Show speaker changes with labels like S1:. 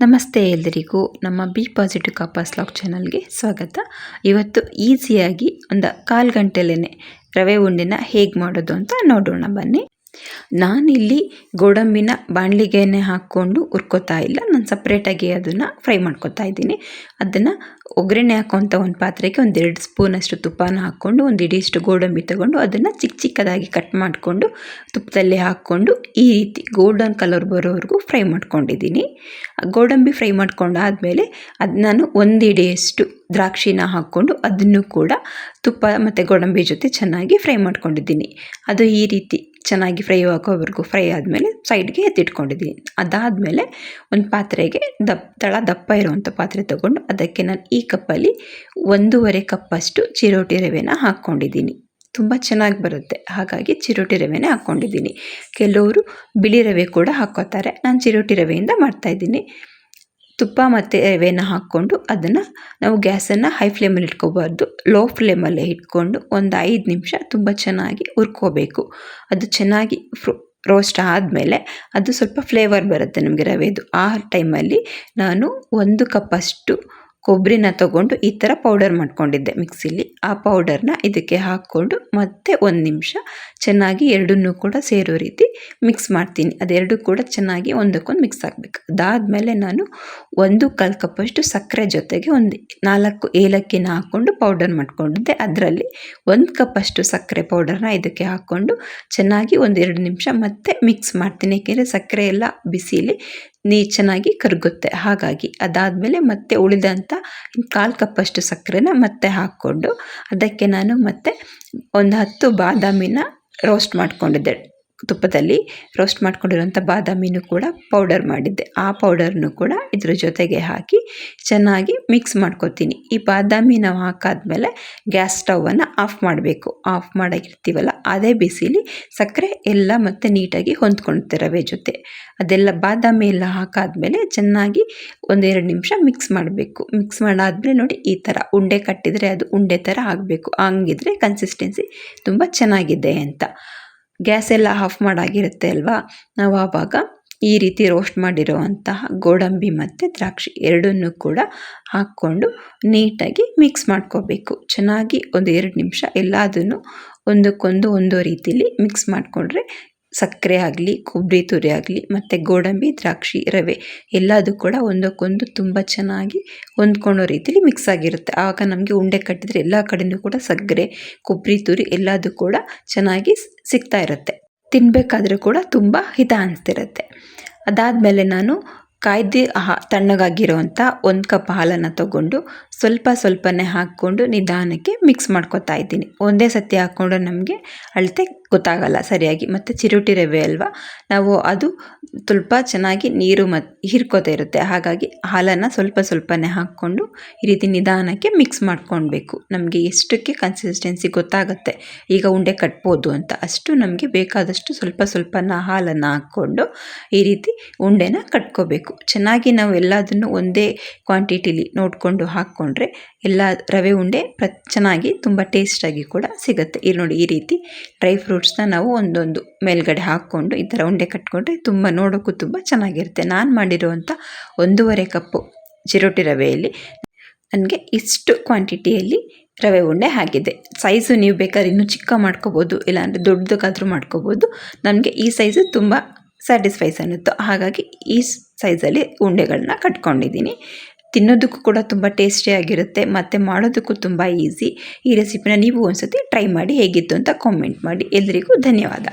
S1: ನಮಸ್ತೆ ಎಲ್ಲರಿಗೂ ನಮ್ಮ ಬಿ ಪಾಸಿಟಿವ್ ಕಾಪಾಸ್ ಲಾಕ್ ಚಾನಲ್ಗೆ ಸ್ವಾಗತ. ಇವತ್ತು ಈಸಿಯಾಗಿ ಒಂದು ಕಾಲು ಗಂಟೆಲೇ ರವೆ ಉಂಡೆನ ಹೇಗೆ ಮಾಡೋದು ಅಂತ ನೋಡೋಣ ಬನ್ನಿ. ನಾನಿಲ್ಲಿ ಗೋಡಂಬಿನ ಬಾಣಲಿಗೆನೆ ಹಾಕ್ಕೊಂಡು ಹುರ್ಕೋತಾ ಇಲ್ಲ. ನಾನು ಸಪ್ರೇಟಾಗಿ ಅದನ್ನು ಫ್ರೈ ಮಾಡ್ಕೊತಾ ಇದ್ದೀನಿ. ಅದನ್ನು ಒಗ್ಗರಣೆ ಹಾಕೋಂಥ ಒಂದು ಪಾತ್ರೆಗೆ ಒಂದು ಎರಡು ಸ್ಪೂನಷ್ಟು ತುಪ್ಪನ ಹಾಕ್ಕೊಂಡು ಒಂದು ಇಡಿಯಷ್ಟು ಗೋಡಂಬಿ ತಗೊಂಡು ಅದನ್ನು ಚಿಕ್ಕ ಚಿಕ್ಕದಾಗಿ ಕಟ್ ಮಾಡಿಕೊಂಡು ತುಪ್ಪದಲ್ಲಿ ಹಾಕ್ಕೊಂಡು ಈ ರೀತಿ ಗೋಲ್ಡನ್ ಕಲರ್ ಬರೋವರೆಗೂ ಫ್ರೈ ಮಾಡ್ಕೊಂಡಿದ್ದೀನಿ. ಗೋಡಂಬಿ ಫ್ರೈ ಮಾಡ್ಕೊಂಡಾದಮೇಲೆ ಅದು ನಾನು ಒಂದು ಇಡಿಯಷ್ಟು ದ್ರಾಕ್ಷಿನ ಹಾಕ್ಕೊಂಡು ಅದನ್ನು ಕೂಡ ತುಪ್ಪ ಮತ್ತು ಗೋಡಂಬಿ ಜೊತೆ ಚೆನ್ನಾಗಿ ಫ್ರೈ ಮಾಡ್ಕೊಂಡಿದ್ದೀನಿ. ಅದು ಈ ರೀತಿ ಚೆನ್ನಾಗಿ ಫ್ರೈ ಆಗೋವರೆಗೂ ಫ್ರೈ ಆದಮೇಲೆ ಸೈಡ್ಗೆ ಎತ್ತಿಟ್ಕೊಂಡಿದ್ದೀನಿ ಅದಾದಮೇಲೆ ಒಂದು ಪಾತ್ರೆಗೆ ದಪ್ಪ ತಳ ದಪ್ಪ ಇರುವಂಥ ಪಾತ್ರೆ ತಗೊಂಡು ಅದಕ್ಕೆ ನಾನು ಈ ಕಪ್ಪಲ್ಲಿ ಒಂದೂವರೆ ಕಪ್ಪಷ್ಟು ಚಿರೋಟಿ ರವೆನ ಹಾಕ್ಕೊಂಡಿದ್ದೀನಿ. ತುಂಬ ಚೆನ್ನಾಗಿ ಬರುತ್ತೆ. ಹಾಗಾಗಿ ಚಿರೋಟಿ ರವೆನೇ ಹಾಕ್ಕೊಂಡಿದ್ದೀನಿ. ಕೆಲವರು ಬಿಳಿ ರವೆ ಕೂಡ ಹಾಕ್ಕೋತಾರೆ. ನಾನು ಚಿರೋಟಿ ರವೆಯಿಂದ ಮಾಡ್ತಾಯಿದ್ದೀನಿ ತುಪ್ಪ ಮತ್ತು ರವೆನ ಹಾಕ್ಕೊಂಡು ಅದನ್ನು ನಾವು ಗ್ಯಾಸನ್ನು ಹೈ ಫ್ಲೇಮಲ್ಲಿ ಇಟ್ಕೋಬಾರ್ದು. ಲೋ ಫ್ಲೇಮಲ್ಲೇ ಇಟ್ಕೊಂಡು ಒಂದು ಐದು ನಿಮಿಷ ತುಂಬ ಚೆನ್ನಾಗಿ ಹುರ್ಕೋಬೇಕು. ಅದು ಚೆನ್ನಾಗಿ ರೋಸ್ಟ್ ಆದಮೇಲೆ ಅದು ಸ್ವಲ್ಪ ಫ್ಲೇವರ್ ಬರುತ್ತೆ ನಮಗೆ ರವೆದು. ಆ ಟೈಮಲ್ಲಿ ನಾನು ಒಂದು ಕಪ್ಪಷ್ಟು ಕೊಬ್ಬರಿನ ತಗೊಂಡು ಈ ಥರ ಪೌಡರ್ ಮಾಡ್ಕೊಂಡಿದ್ದೆ. ಮಿಕ್ಸಿಲಿ ಆ ಪೌಡರ್ನ ಇದಕ್ಕೆ ಹಾಕ್ಕೊಂಡು ಮತ್ತೆ ಒಂದು ನಿಮಿಷ ಚೆನ್ನಾಗಿ ಎರಡನ್ನೂ ಕೂಡ ಸೇರೋ ರೀತಿ ಮಿಕ್ಸ್ ಮಾಡ್ತೀನಿ. ಅದೆರಡು ಕೂಡ ಚೆನ್ನಾಗಿ ಒಂದಕ್ಕೊಂದು ಮಿಕ್ಸ್ ಆಗಬೇಕು. ಅದಾದಮೇಲೆ ನಾನು ಒಂದು ಕಾಲು ಕಪ್ಪಷ್ಟು ಸಕ್ಕರೆ ಜೊತೆಗೆ ಒಂದು ನಾಲ್ಕು ಏಲಕ್ಕಿನ ಹಾಕ್ಕೊಂಡು ಪೌಡರ್ ಮಾಡ್ಕೊಂಡಿದ್ದೆ. ಅದರಲ್ಲಿ ಒಂದು ಕಪ್ಪಷ್ಟು ಸಕ್ಕರೆ ಪೌಡರ್ನ ಇದಕ್ಕೆ ಹಾಕ್ಕೊಂಡು ಚೆನ್ನಾಗಿ ಒಂದೆರಡು ನಿಮಿಷ ಮತ್ತೆ ಮಿಕ್ಸ್ ಮಾಡ್ತೀನಿ. ಏಕೆಂದರೆ ಸಕ್ಕರೆ ಎಲ್ಲ ಬಿಸಿಲಿ ನೀ ಚೆನ್ನಾಗಿ ಕರಗುತ್ತೆ. ಹಾಗಾಗಿ ಅದಾದಮೇಲೆ ಮತ್ತೆ ಉಳಿದಂಥ ಕಾಲು ಕಪ್ಪಷ್ಟು ಸಕ್ಕರೆನ ಮತ್ತೆ ಹಾಕ್ಕೊಂಡು ಅದಕ್ಕೆ ನಾನು ಮತ್ತೆ ಒಂದು ಹತ್ತು ಬಾದಾಮಿನ ರೋಸ್ಟ್ ಮಾಡ್ಕೊಂಡಿದ್ದೆ. ತುಪ್ಪದಲ್ಲಿ ರೋಸ್ಟ್ ಮಾಡ್ಕೊಂಡಿರುವಂಥ ಬಾದಾಮಿನೂ ಕೂಡ ಪೌಡರ್ ಮಾಡಿದ್ದೆ. ಆ ಪೌಡರ್ನು ಕೂಡ ಇದ್ರ ಜೊತೆಗೆ ಹಾಕಿ ಚೆನ್ನಾಗಿ ಮಿಕ್ಸ್ ಮಾಡ್ಕೊತೀನಿ. ಈ ಬಾದಾಮಿ ನಾವು ಹಾಕಾದ್ಮೇಲೆ ಗ್ಯಾಸ್ ಸ್ಟವನ್ನು ಆಫ್ ಮಾಡಬೇಕು. ಆಫ್ ಮಾಡಾಗಿರ್ತೀವಲ್ಲ ಅದೇ ಬಿಸಿಲಿ ಸಕ್ಕರೆ ಎಲ್ಲ ಮತ್ತೆ ನೀಟಾಗಿ ಹೊಂದ್ಕೊಳುತ್ತೆ ರವೆ ಜೊತೆ. ಅದೆಲ್ಲ ಬಾದಾಮಿ ಎಲ್ಲ ಹಾಕಾದ್ಮೇಲೆ ಚೆನ್ನಾಗಿ ಒಂದೆರಡು ನಿಮಿಷ ಮಿಕ್ಸ್ ಮಾಡಬೇಕು. ಮಿಕ್ಸ್ ಮಾಡಾದ್ಮೇಲೆ ನೋಡಿ ಈ ಥರ ಉಂಡೆ ಕಟ್ಟಿದರೆ ಅದು ಉಂಡೆ ಥರ ಆಗಬೇಕು. ಹಂಗಿದ್ರೆ ಕನ್ಸಿಸ್ಟೆನ್ಸಿ ತುಂಬ ಚೆನ್ನಾಗಿದೆ ಅಂತ. ಗ್ಯಾಸ್ ಎಲ್ಲ ಆಫ್ ಮಾಡಾಗಿರುತ್ತೆ ಅಲ್ವಾ? ನಾವು ಆವಾಗ ಈ ರೀತಿ ರೋಸ್ಟ್ ಮಾಡಿರುವಂತಹ ಗೋಡಂಬಿ ಮತ್ತು ದ್ರಾಕ್ಷಿ ಎರಡನ್ನೂ ಕೂಡ ಹಾಕ್ಕೊಂಡು ನೀಟಾಗಿ ಮಿಕ್ಸ್ ಮಾಡ್ಕೋಬೇಕು. ಚೆನ್ನಾಗಿ ಒಂದು ಎರಡು ನಿಮಿಷ ಎಲ್ಲದನ್ನು ಒಂದಕ್ಕೊಂದು ಒಂದೋ ರೀತಿಲಿ ಮಿಕ್ಸ್ ಮಾಡಿಕೊಂಡ್ರೆ ಸಕ್ಕರೆ ಆಗಲಿ, ಕೊಬ್ಬರಿ ತುರಿ ಆಗಲಿ, ಮತ್ತು ಗೋಡಂಬಿ, ದ್ರಾಕ್ಷಿ, ರವೆ ಎಲ್ಲದೂ ಕೂಡ ಒಂದಕ್ಕೊಂದು ತುಂಬ ಚೆನ್ನಾಗಿ ಹೊಂದ್ಕೊಳ್ಳೋ ರೀತಿಲಿ ಮಿಕ್ಸ್ ಆಗಿರುತ್ತೆ. ಆಗ ನಮಗೆ ಉಂಡೆ ಕಟ್ಟಿದರೆ ಎಲ್ಲ ಕಡೆಯೂ ಕೂಡ ಸಕ್ಕರೆ, ಕೊಬ್ಬರಿ ತುರಿ ಎಲ್ಲದೂ ಕೂಡ ಚೆನ್ನಾಗಿ ಸಿಗ್ತಾ ಇರುತ್ತೆ. ತಿನ್ನಬೇಕಾದ್ರೂ ಕೂಡ ತುಂಬ ಹಿತ ಅನಿಸ್ತಿರುತ್ತೆ. ಅದಾದಮೇಲೆ ನಾನು ಕಾಯ್ದು ತಣ್ಣಗಾಗಿರೋವಂಥ ಒಂದು ಕಪ್ ಹಾಲನ್ನು ತಗೊಂಡು ಸ್ವಲ್ಪ ಸ್ವಲ್ಪನೇ ಹಾಕ್ಕೊಂಡು ನಿಧಾನಕ್ಕೆ ಮಿಕ್ಸ್ ಮಾಡ್ಕೊತಾ ಇದ್ದೀನಿ. ಒಂದೇ ಸತಿ ಹಾಕ್ಕೊಂಡು ನಮಗೆ ಅಳತೆ ಗೊತ್ತಾಗಲ್ಲ ಸರಿಯಾಗಿ. ಮತ್ತು ಚಿರೋಟಿ ರವೆ ಅಲ್ವಾ? ನಾವು ಅದು ಸ್ವಲ್ಪ ಚೆನ್ನಾಗಿ ನೀರು ಮತ್ತು ಹೀರ್ಕೋತಾ ಇರುತ್ತೆ. ಹಾಗಾಗಿ ಹಾಲನ್ನು ಸ್ವಲ್ಪ ಸ್ವಲ್ಪನೇ ಹಾಕ್ಕೊಂಡು ಈ ರೀತಿ ನಿಧಾನಕ್ಕೆ ಮಿಕ್ಸ್ ಮಾಡ್ಕೊಳ್ಬೇಕು ನಮಗೆ ಎಷ್ಟಕ್ಕೆ ಕನ್ಸಿಸ್ಟೆನ್ಸಿ ಗೊತ್ತಾಗುತ್ತೆ. ಈಗ ಉಂಡೆ ಕಟ್ಬೋದು ಅಂತ. ಅಷ್ಟು ನಮಗೆ ಬೇಕಾದಷ್ಟು ಸ್ವಲ್ಪ ಸ್ವಲ್ಪನ ಹಾಲನ್ನು ಹಾಕ್ಕೊಂಡು ಈ ರೀತಿ ಉಂಡೆನ ಕಟ್ಕೋಬೇಕು. ಚೆನ್ನಾಗಿ ನಾವು ಎಲ್ಲದನ್ನು ಒಂದೇ ಕ್ವಾಂಟಿಟಿಲಿ ನೋಡಿಕೊಂಡು ಹಾಕ್ಕೊಂಡ್ರೆ ಎಲ್ಲ ರವೆ ಉಂಡೆ ಪ್ರ, ಚೆನ್ನಾಗಿ ತುಂಬ ಟೇಸ್ಟಾಗಿ ಕೂಡ ಸಿಗುತ್ತೆ. ಇಲ್ಲಿ ನೋಡಿ ಈ ರೀತಿ ಡ್ರೈ ಫ್ರೂಟ್ಸ್ನ ನಾವು ಒಂದೊಂದು ಮೇಲ್ಗಡೆ ಹಾಕ್ಕೊಂಡು ಈ ಥರ ಉಂಡೆ ಕಟ್ಕೊಂಡ್ರೆ ತುಂಬ ನೋಡೋಕ್ಕೂ ತುಂಬ ಚೆನ್ನಾಗಿರುತ್ತೆ. ನಾನು ಮಾಡಿರುವಂಥ ಒಂದೂವರೆ ಕಪ್ಪು ಚಿರೋಟಿ ರವೆಯಲ್ಲಿ ನನಗೆ ಇಷ್ಟು ಕ್ವಾಂಟಿಟಿಯಲ್ಲಿ ರವೆ ಉಂಡೆ ಆಗಿದೆ. ಸೈಜು ನೀವು ಬೇಕಾದ್ರೆ ಇನ್ನೂ ಚಿಕ್ಕ ಮಾಡ್ಕೋಬೋದು, ಇಲ್ಲಾಂದರೆ ದೊಡ್ಡದಕ್ಕಾದರೂ ಮಾಡ್ಕೋಬೋದು. ನನಗೆ ಈ ಸೈಜು ತುಂಬ ಸ್ಯಾಟಿಸ್ಫೈಸ್ ಅನ್ನುತ್ತೋ ಹಾಗಾಗಿ ಈ ಸೈಜಲ್ಲಿ ಉಂಡೆಗಳನ್ನ ಕಟ್ಕೊಂಡಿದ್ದೀನಿ. ತಿನ್ನೋದಕ್ಕೂ ಕೂಡ ತುಂಬ ಟೇಸ್ಟಿಯಾಗಿರುತ್ತೆ ಮತ್ತು ಮಾಡೋದಕ್ಕೂ ತುಂಬ ಈಸಿ. ಈ ರೆಸಿಪಿನ ನೀವು ಒಂದು ಸತಿ ಟ್ರೈ ಮಾಡಿ ಹೇಗಿತ್ತು ಅಂತ ಕಾಮೆಂಟ್ ಮಾಡಿ. ಎಲ್ಲರಿಗೂ ಧನ್ಯವಾದ.